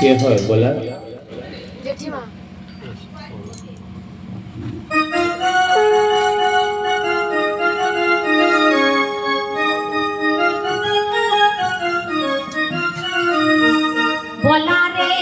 কে হয় বলা জেঠিমা। বলা রে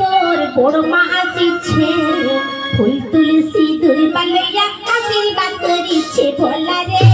তোর বড় মা আসিছে ফুল তুলসী দুর্বালয়া আশীর্বাদ করিছে। বলা রে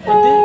একটু